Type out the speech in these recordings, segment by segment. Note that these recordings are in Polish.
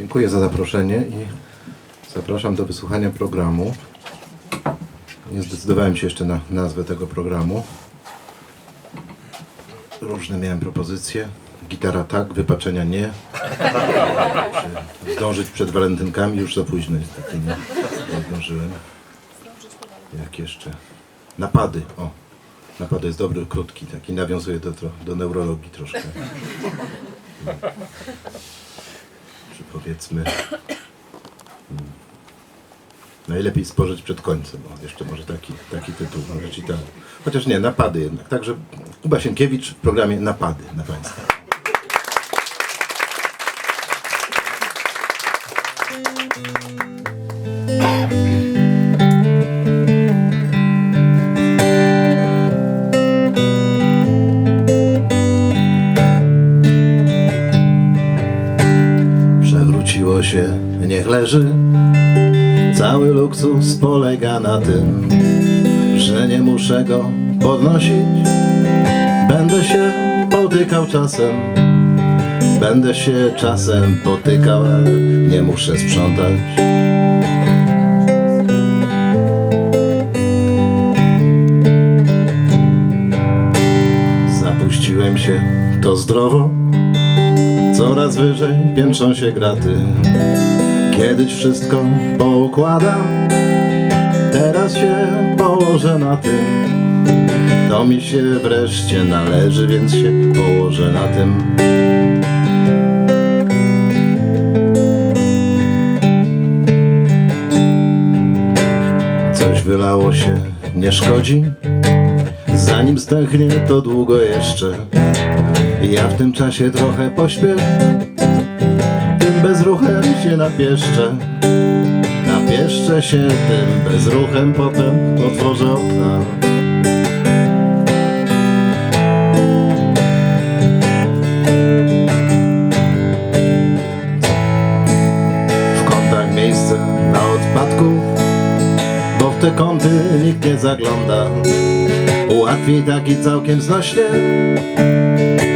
Dziękuję za zaproszenie i zapraszam do wysłuchania programu. Nie zdecydowałem się jeszcze na nazwę tego programu. Różne miałem propozycje. Gitara tak, wypaczenia nie. Zdążyć przed walentynkami już za późno niestety nie, nie zdążyłem. Jak jeszcze? Napady. O, napady jest dobry, krótki, taki nawiązuje do, do neurologii troszkę. Czy powiedzmy mm, najlepiej spożyć przed końcem. O, jeszcze może taki, taki tytuł może ci tam. Chociaż nie, napady jednak. Także Kuba Sienkiewicz w programie Napady na Państwa. Leży. Cały luksus polega na tym, że nie muszę go podnosić. Będę się potykał czasem, będę się czasem potykał, ale nie muszę sprzątać. Zapuściłem się, to zdrowo. Coraz wyżej piętrzą się graty Kiedyś wszystko poukładam Teraz się położę na tym. To mi się wreszcie należy, więc się położę na tym. Coś wylało się, nie szkodzi. Zanim zdechnie to długo jeszcze. Ja w tym czasie trochę pośpię. Tym bezruchem się napieszczę. Napieszczę się tym bezruchem Potem otworzę okna. W kątach miejsce na odpadków Bo w te kąty nikt nie zagląda. Łatwiej taki całkiem znośnie.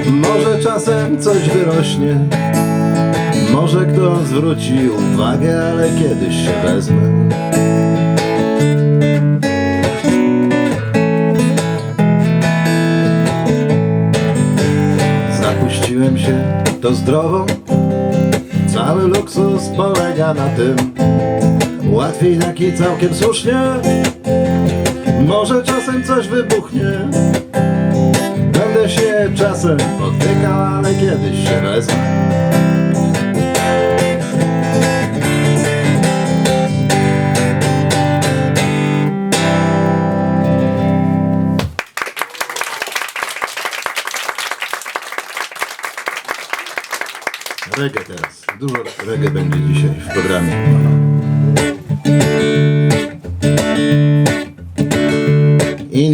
Może czasem coś wyrośnie Może kto zwróci uwagę, ale kiedyś się wezmę. Zapuściłem się, to zdrowo. Cały luksus polega na tym. Łatwiej taki całkiem słusznie. Może czasem coś wybuchnie. Będę się czasem potykał, ale kiedyś się wezmę.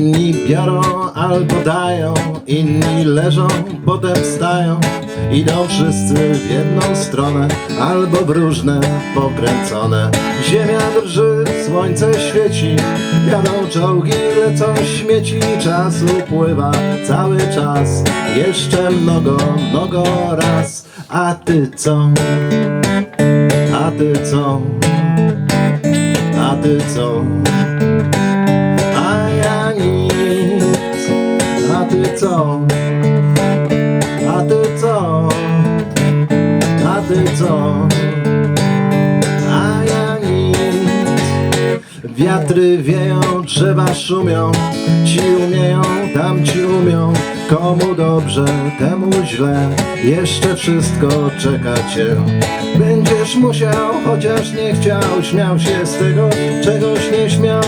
Inni biorą albo dają, inni leżą, potem wstają. Idą wszyscy w jedną stronę, albo w różne pokręcone. Ziemia drży, słońce świeci, jadą czołgi, lecą śmieci. Czas upływa cały czas, jeszcze mnogo, mnogo raz. A ty co? A ty co? A ty co? Co? A ty co? A ty co? A ja nic. Wiatry wieją, drzewa szumią, ci umieją, tamci umią. Komu dobrze, temu źle, jeszcze wszystko czeka cię. Będziesz musiał, chociaż nie chciał, śmiał się z tego, czegoś nie śmiał.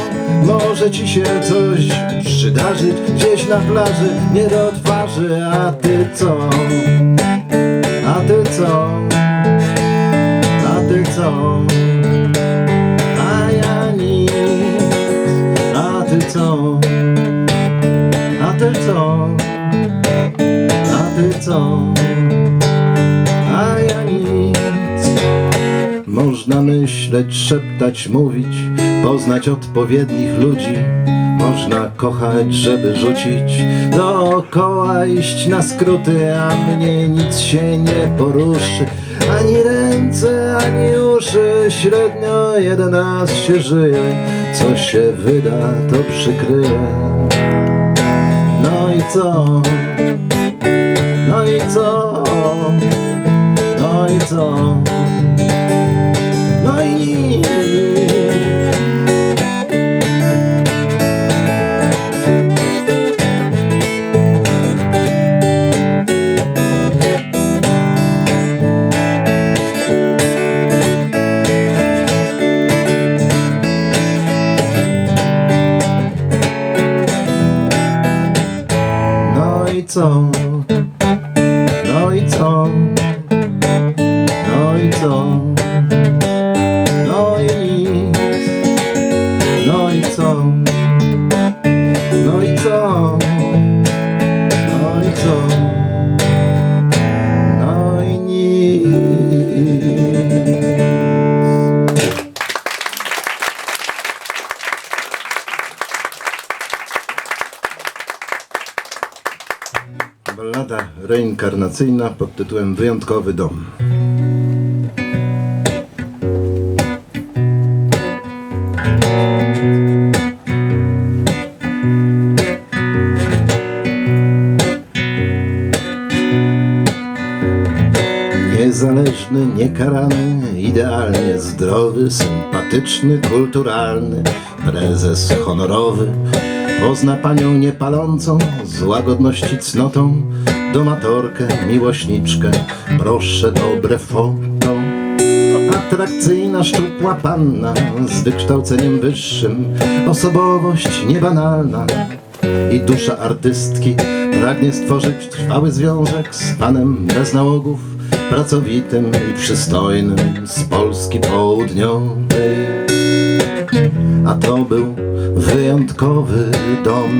Może ci się coś przydarzyć gdzieś na plaży, nie do twarzy, a ty co? A ty co? A ty co? A ja nic. A ty co? A ty co? Co? A ja nic. Można myśleć, szeptać, mówić, poznać odpowiednich ludzi. Można kochać, żeby rzucić dookoła, iść na skróty, a mnie nic się nie poruszy. Ani ręce, ani uszy, średnio jeden raz się żyje Co się wyda, to przykryje No i co? No i co? No i co? No i No co? Reinkarnacyjna pod tytułem Wyjątkowy dom. Niezależny, niekarany, idealnie zdrowy, sympatyczny, kulturalny, prezes honorowy. Pozna panią niepalącą, z łagodności cnotą, domatorkę, miłośniczkę, proszę dobre foto. Atrakcyjna, szczupła panna, z wykształceniem wyższym, osobowość niebanalna i dusza artystki pragnie stworzyć trwały związek z panem bez nałogów, pracowitym i przystojnym z Polski południowej. A to był wyjątkowy dom,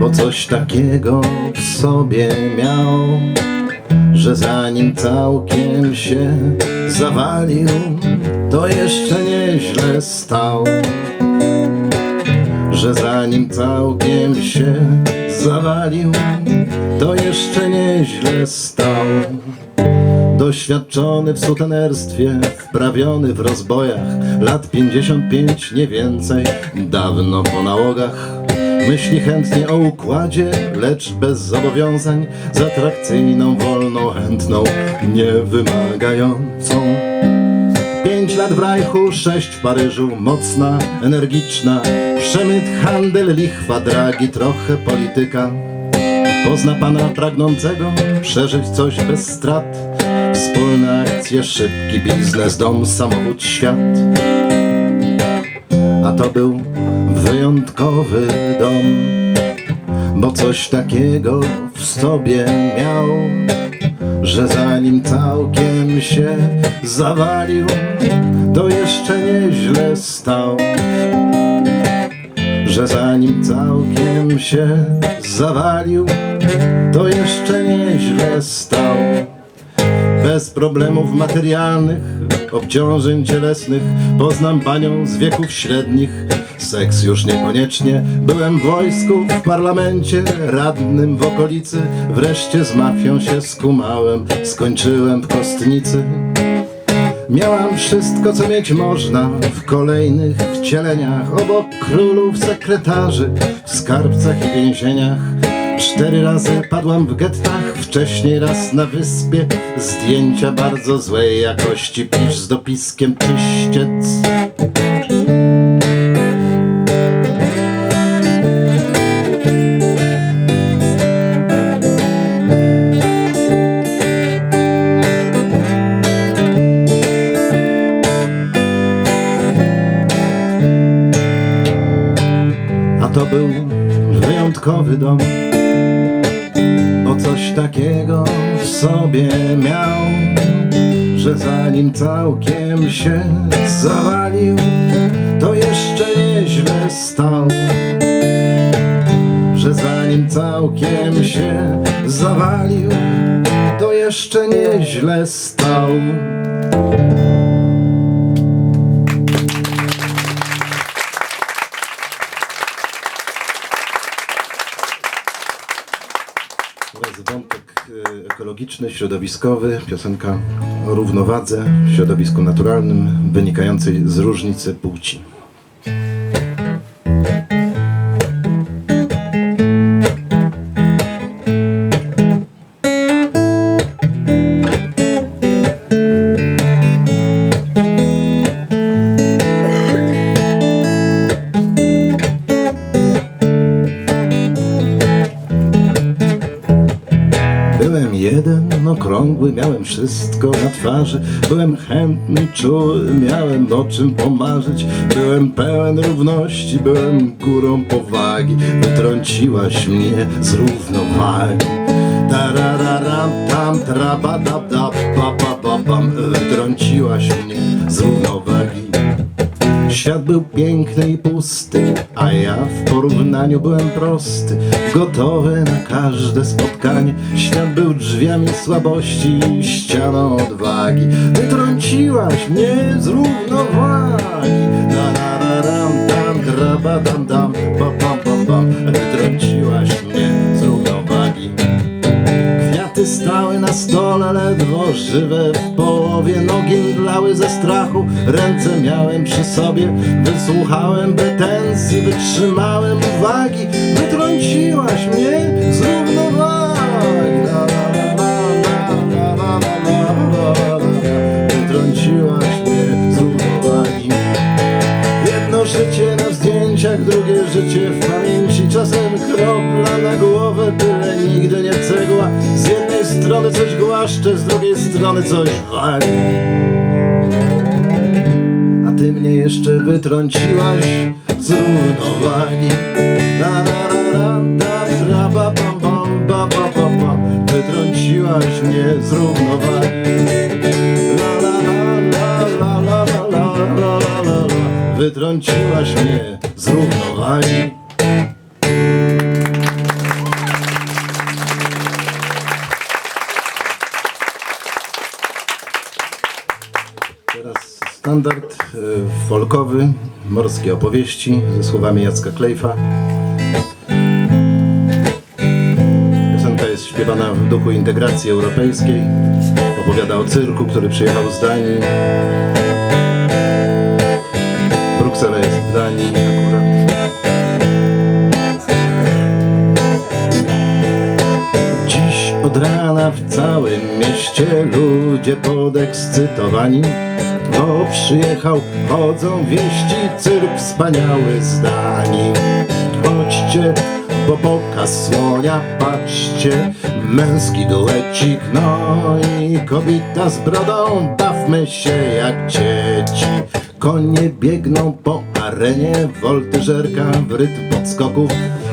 bo coś takiego w sobie miał, że zanim całkiem się zawalił, to jeszcze nieźle stał że zanim całkiem się zawalił, to jeszcze nieźle stał. Doświadczony w sutenerstwie, wprawiony w rozbojach, lat 55 nie więcej, dawno po nałogach. Myśli chętnie o układzie, lecz bez zobowiązań, z atrakcyjną, wolną, chętną, niewymagającą. Pięć lat w Rajchu, sześć w Paryżu, mocna, energiczna, przemyt, handel, lichwa, dragi, trochę polityka. Pozna pana pragnącego przeżyć coś bez strat, wspólne akcje, szybki biznes, dom, samochód, świat. A to był wyjątkowy dom, bo coś takiego w sobie miał że zanim całkiem się zawalił, to jeszcze nieźle stał. Że zanim całkiem się zawalił, to jeszcze nieźle stał. Bez problemów materialnych, obciążeń cielesnych. Poznam panią z wieków średnich. Seks już niekoniecznie. Byłem w wojsku, w parlamencie Radnym w okolicy. Wreszcie z mafią się skumałem. Skończyłem w kostnicy. Miałam wszystko, co mieć można w kolejnych wcieleniach. Obok królów, sekretarzy, w skarbcach i więzieniach. Cztery razy padłam w gettach, wcześniej raz na wyspie. Zdjęcia bardzo złej jakości, pisz z dopiskiem czyściec. A to był wyjątkowy dom coś takiego w sobie miał Że zanim całkiem się zawalił To jeszcze nieźle stał. Że zanim całkiem się zawalił To jeszcze nieźle stał ekologiczny, środowiskowy, piosenka o równowadze w środowisku naturalnym wynikającej z różnicy płci. Wszystko na twarzy. Byłem chętny, czuły, miałem o czym pomarzyć. Byłem pełen równości, byłem górą powagi. Wytrąciłaś mnie z równowagi. Tarararam, tam, trabadabdab, pa, pa, Świat był piękny i pusty, a ja w porównaniu byłem prosty, gotowy na każde spotkanie. Świat był drzwiami słabości ścianą odwagi. Wytrąciłaś mnie z równowagi. Na na na ram tam draba dam dam pa pam stały na stole ledwo żywe. W połowie Nogi mdlały ze strachu, ręce miałem przy sobie. Wysłuchałem pretensji, wytrzymałem uwagi. Wytrąciłaś mnie z równowagi. Wytrąciłaś mnie z równowagi. Jedno życie na zdjęciach, drugie życie w strony coś głaszcze, z drugiej strony coś wali. A ty mnie jeszcze wytrąciłaś z równowagi. La la la la, da, tra, ba, bam, bam, ba, ba, ba, bam. Wytrąciłaś mnie z równowagi. La la la la la la la la la la la. Wytrąciłaś mnie z równowagi folkowy, morskie opowieści ze słowami Jacka Klejfa. Piosenka jest śpiewana w duchu integracji europejskiej. Opowiada o cyrku, który przyjechał z Danii. Bruksela jest w Danii akurat. Dziś od rana w całym mieście ludzie podekscytowani Bo przyjechał, chodzą wieści, cyrk wspaniały z Danii Chodźcie, bo pokaz słonia, patrzcie Męski duecik, no i kobieta z brodą Bawmy się jak dzieci. Konie biegną po arenie, woltyżerka w rytm podskoków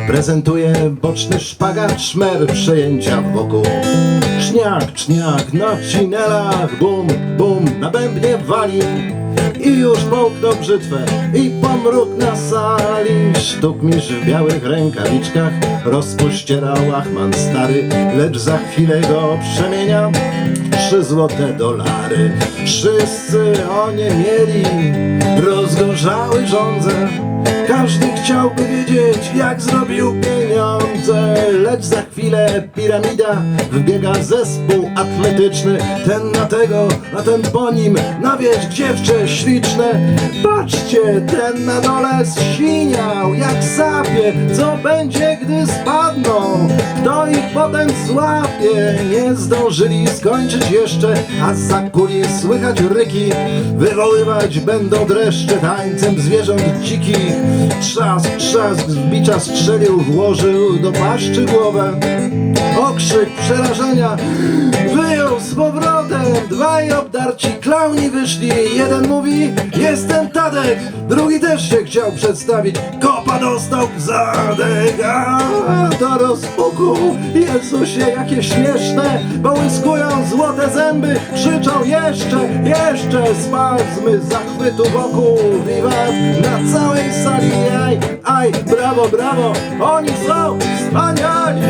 Prezentuje boczny szpagat, szmer przejęcia wokół. Czniak, czniak na cinelach, bum, bum, na bębnie wali i już połknął brzytwę i pomruk na sali. Sztukmistrz w białych rękawiczkach rozpościera łachman stary Lecz za chwilę go przemienia trzy złote dolary. Wszyscy o nie mieli. Rozgorzały żądze każdy chciałby wiedzieć, jak zrobił pieniądze. Lecz za chwilę piramida wbiega zespół atletyczny. Ten na tego, a ten po nim, na wieś dziewczę śliczne. Patrzcie, ten na dole zsiniał, jak sapie Co będzie, gdy spadną? Kto ich potem złapie? Nie zdążyli skończyć jeszcze, a za kuli słychać ryki. Wywoływać będą dreszcze tańcem zwierząt dzikich Trzask, trzask, z bicza strzelił, włożył do paszczy głowę. Okrzyk przerażenia wyjął z powrotem Dwaj obdarci klauni wyszli Jeden mówi, jestem Tadek Drugi też się chciał przedstawić. Kopa dostał w zadek A do rozpuku Jezusie, jakie śmieszne Połyskują złote zęby Krzyczą jeszcze, jeszcze Spazmy zachwytu wokół Wiwat na całej sali. Aj, aj, brawo, brawo Oni są wspaniali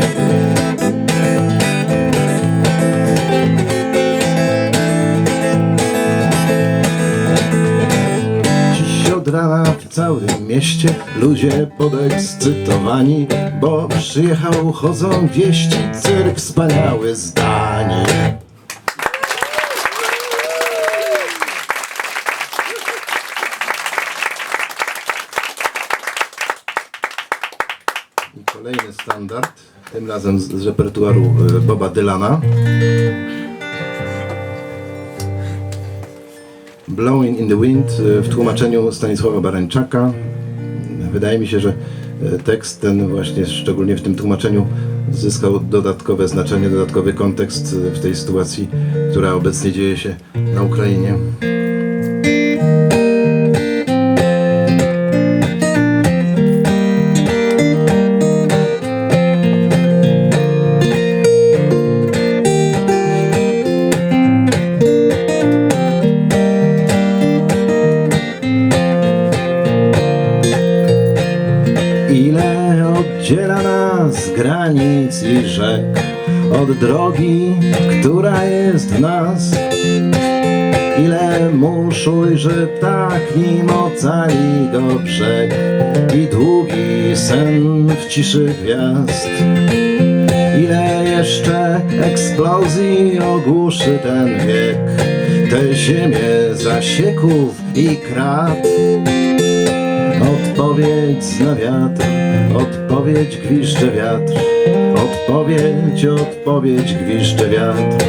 od rana w całym mieście Ludzie podekscytowani, bo przyjechał, chodzą wieści Cyrk wspaniały zdanie. Kolejny standard, tym razem z repertuaru y, Boba Dylana. Blowing in the Wind e, w tłumaczeniu Stanisława Barańczaka. Wydaje mi się, że e, tekst ten właśnie, szczególnie w tym tłumaczeniu, zyskał dodatkowe znaczenie, dodatkowy kontekst e, w tej sytuacji, która obecnie dzieje się na Ukrainie. Ptak, nim ocali go brzeg i długi sen w ciszy gwiazd. Ile jeszcze eksplozji ogłuszy ten wiek, te ziemię zasieków i krat. Odpowiedź zna wiatr, odpowiedź gwizdże wiatr, odpowiedź, odpowiedź gwizdże wiatr.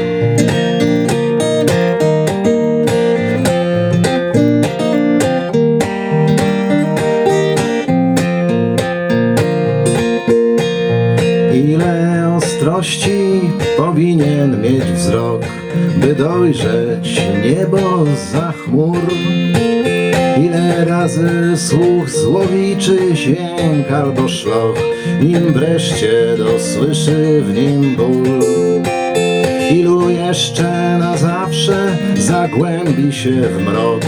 Ostrości powinien mieć wzrok, by dojrzeć niebo za chmur? Ile razy słuch złowiczy dźwięk albo szloch, nim wreszcie dosłyszy w nim ból? Ilu jeszcze na zawsze zagłębi się w mrok,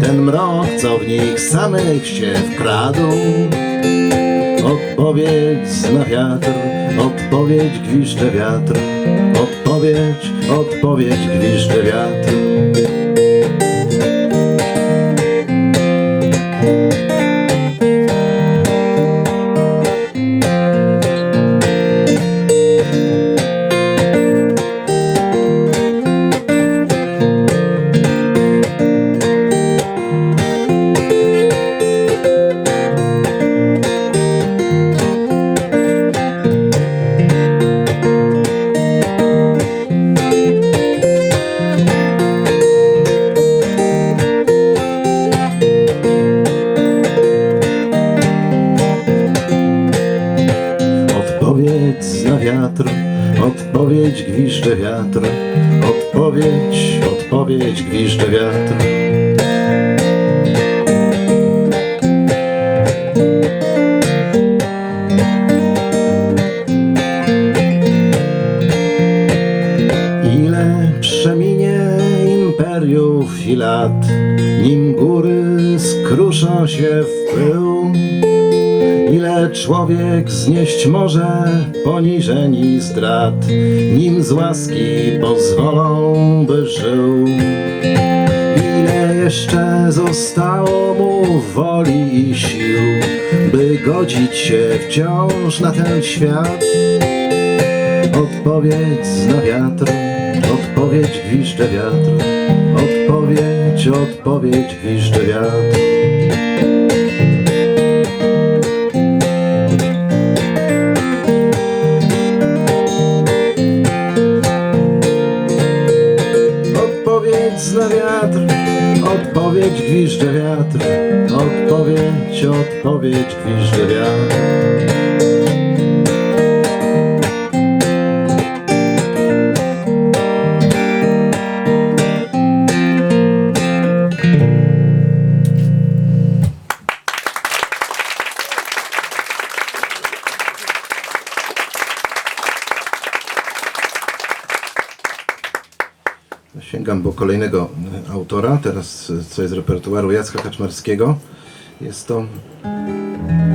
ten mrok, co w nich samych się wkradł? Odpowiedź zna wiatr, odpowiedź gwizdże wiatr, odpowiedź, odpowiedź gwizdże wiatr. Odpowiedź gwizdże wiatr, odpowiedź, odpowiedź gwizdże wiatr. Ile przeminie imperiów i lat, nim góry skruszą się w pył. Ile człowiek znieść może poniżeń i strat, nim z łaski pozwolą, by żył. Ile jeszcze zostało mu woli i sił, by godzić się wciąż na ten świat? Odpowiedź zna wiatr, odpowiedź gwizdże wiatr, odpowiedź, odpowiedź gwizdże wiatr. Wiatr, odpowiedź gwizdże wiatr, odpowiedź, odpowiedź gwizdże wiatr. Sięgam po kolejnego e, autora, teraz e, co jest z repertuaru Jacka Kaczmarskiego. Jest to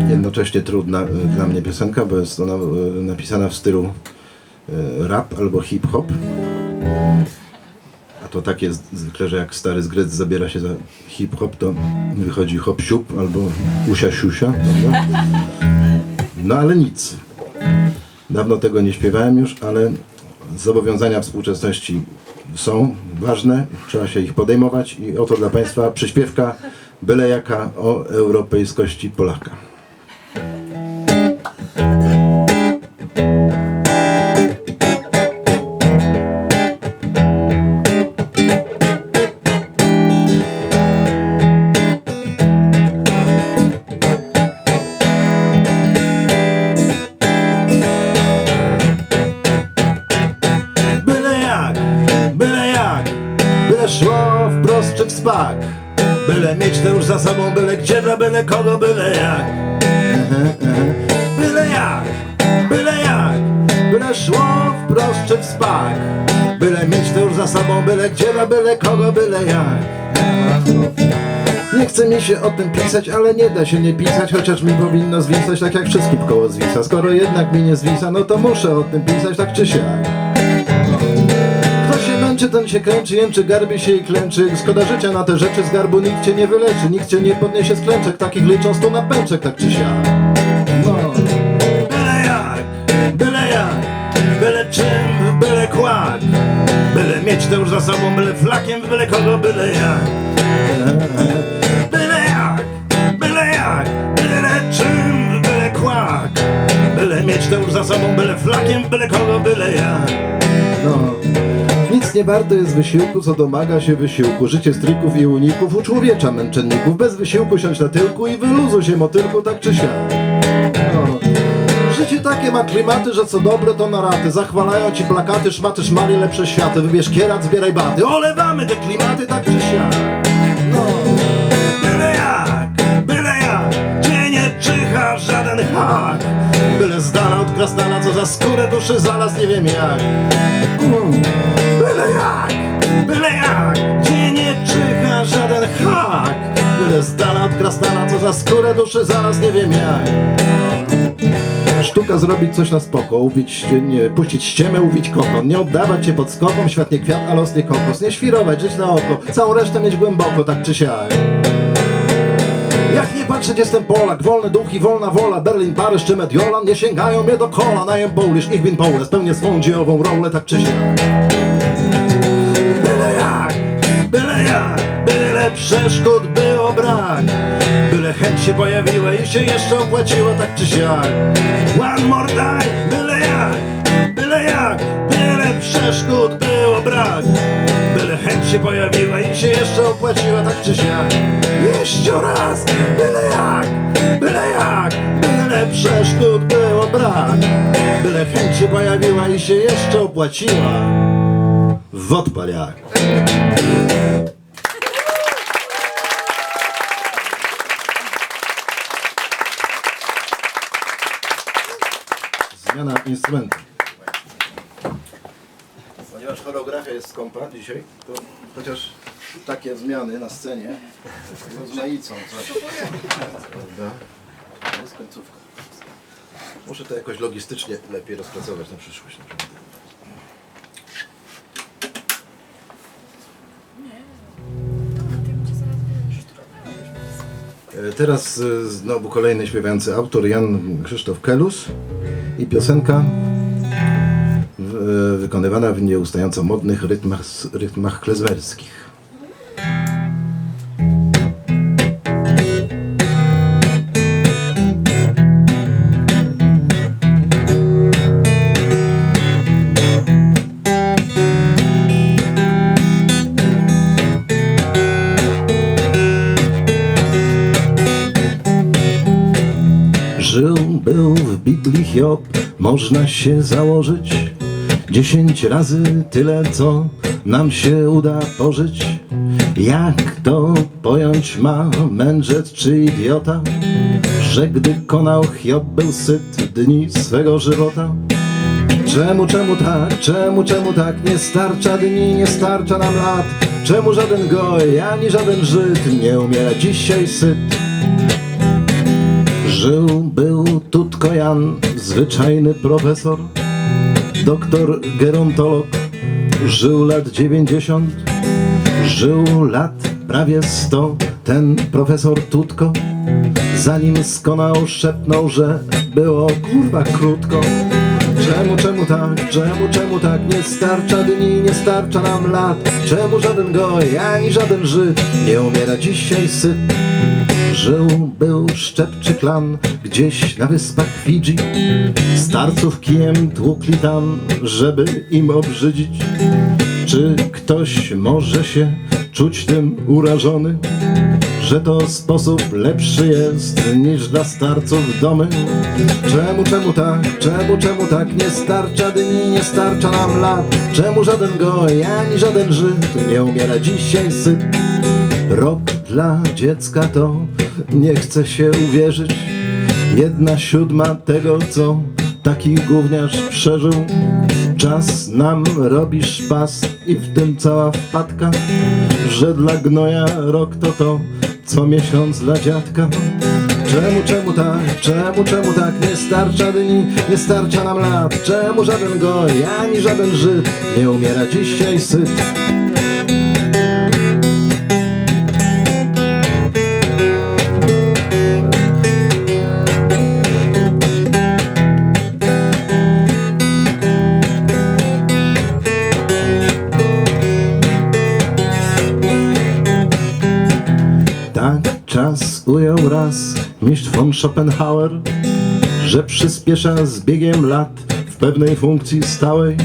jednocześnie trudna e, dla mnie piosenka, bo jest ona napisana w stylu rap albo hip-hop. A to tak jest zwykle, że jak stary z Grec zabiera się za hip-hop, to wychodzi hop-siup albo usia-siusia. No ale nic. Dawno tego nie śpiewałem już, ale zobowiązania współczesności są ważne, trzeba się ich podejmować i oto dla Państwa przyśpiewka byle jaka o europejskości Polaka. Spak Byle mieć to już za sobą, byle gdzie, dla byle kogo, byle jak Byle jak, byle jak Byle szło wprost czy w spak Byle mieć to już za sobą, byle gdzie, dla byle kogo, byle jak nie chce mi się o tym pisać, ale nie da się nie pisać, chociaż mi powinno zwisać tak jak wszystkim koło zwisa. Skoro jednak mi nie zwisa, no to muszę o tym pisać tak czy siak. Męczy, ten się kręczy, jęczy, garbi się i klęczy. Szkoda życia na te rzeczy, z garbu nikt cię nie wyleczy, nikt cię nie podniesie z klęczek, takich liczą stu na pęczek, tak czy siak. No. Byle jak, byle jak, byle czym, byle kłak. Byle mieć to już za sobą, byle flakiem, byle kogo, byle jak. Byle jak, byle jak, byle czym, byle kłak. Byle mieć to już za sobą, byle flakiem, byle kogo, byle jak. No. Nie warto jest wysiłku, co domaga się wysiłku. Życie stryków i uników uczłowiecza męczenników. Bez wysiłku siądź na tyłku i wyluzuj się motylku tak czy siak. Życie takie ma klimaty, że co dobre to na raty. Zachwalają ci plakaty, szmaty, szmary, lepsze światy. Wybierz kierat, zbieraj baty. Olewamy te klimaty tak czy siak. No. Byle jak, byle jak Gdzie nie czyha żaden hak. Byle z dala od krasnala, co za skórę duszy zaraz nie wiem jak skórę duszy zaraz nie wiem jak. Sztuka zrobić coś na spoko, ubić, nie, puścić ściemę, ubić kokon, nie oddawać się pod skokom, świat nie kwiat, a los nie kokos, nie świrować, żyć na oko, całą resztę mieć głęboko, tak czy siak. Jak nie patrzeć, jestem Polak, wolny duch i wolna wola, Berlin, Paryż czy Mediolan nie sięgają mnie do kola, najem Polish, ich bin Polish, spełnię swą dziejową rolę, tak czy siak. Byle jak, byle jak, byle przeszkód było brak chęć się pojawiła i się jeszcze opłaciła tak czy siak. One more time, byle jak, byle jak, byle przeszkód było brak Byle chęć się pojawiła i się jeszcze opłaciła tak czy siak. Jeszcze raz, byle jak, byle jak, byle przeszkód było brak Byle chęć się pojawiła i się jeszcze opłaciła. W odpaliach. Zmiana instrumentu. Ponieważ choreografia jest skąpa dzisiaj, to chociaż takie zmiany na scenie rozmaicą coś. Prawda? To jest końcówka. Muszę to jakoś logistycznie lepiej rozpracować na przyszłość. Na przykład. E, Teraz e, znowu kolejny śpiewający autor Jan Krzysztof Kelus i piosenka e, wykonywana w nieustająco modnych rytmach, rytmach klezmerskich. Można się założyć. Dziesięć razy tyle, co nam się uda pożyć. Jak to pojąć ma mędrzec czy idiota? Że gdy konał Hiob był syt dni swego żywota. Czemu, czemu tak, czemu, czemu tak? Nie starcza dni, nie starcza nam lat. Czemu żaden goj, ani żaden Żyd Nie umiera dzisiaj syt? Żył, był Tutko Jan, zwyczajny profesor, doktor gerontolog, żył lat 90, żył lat prawie 100, ten profesor Tutko, zanim skonał szepnął, że było kurwa krótko. Czemu, czemu tak, czemu, czemu tak, nie starcza dni, nie starcza nam lat, czemu żaden goj, ani żaden Żyd nie umiera dzisiaj syt. Żył, był szczepczy klan gdzieś na wyspach Fidżi Starców kijem tłukli tam, żeby im obrzydzić Czy ktoś może się czuć tym urażony? że to sposób lepszy jest niż dla starców domy. Czemu, czemu tak, czemu, czemu tak nie starcza dni, nie starcza nam lat? Czemu żaden goj, ani żaden Żyd nie umiera dzisiaj syt? Rok dla dziecka to nie chce się uwierzyć. Jedna siódma tego, co taki gówniarz przeżył. Czas nam robi szpas i w tym cała wpadka, że dla gnoja rok to to, co miesiąc dla dziadka. Czemu, czemu tak, czemu, czemu tak nie starcza dni, nie starcza nam lat? Czemu żaden goj, ani żaden Żyd nie umiera dzisiaj syt? Ujął raz mistrz von Schopenhauer, że przyspiesza z biegiem lat w pewnej funkcji stałej.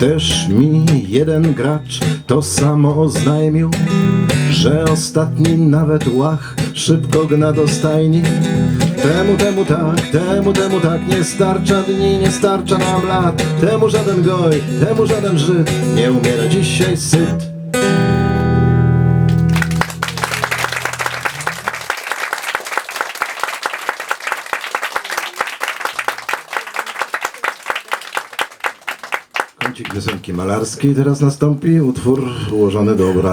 Też mi jeden gracz to samo oznajmił, że ostatni nawet łach szybko gna do stajni. Temu, temu tak, temu, temu tak, nie starcza dni, nie starcza nam lat. Temu żaden goj, temu żaden Żyd nie umiera dzisiaj syt. Kącik piosenki malarskiej teraz nastąpi, utwór ułożony do obrazu.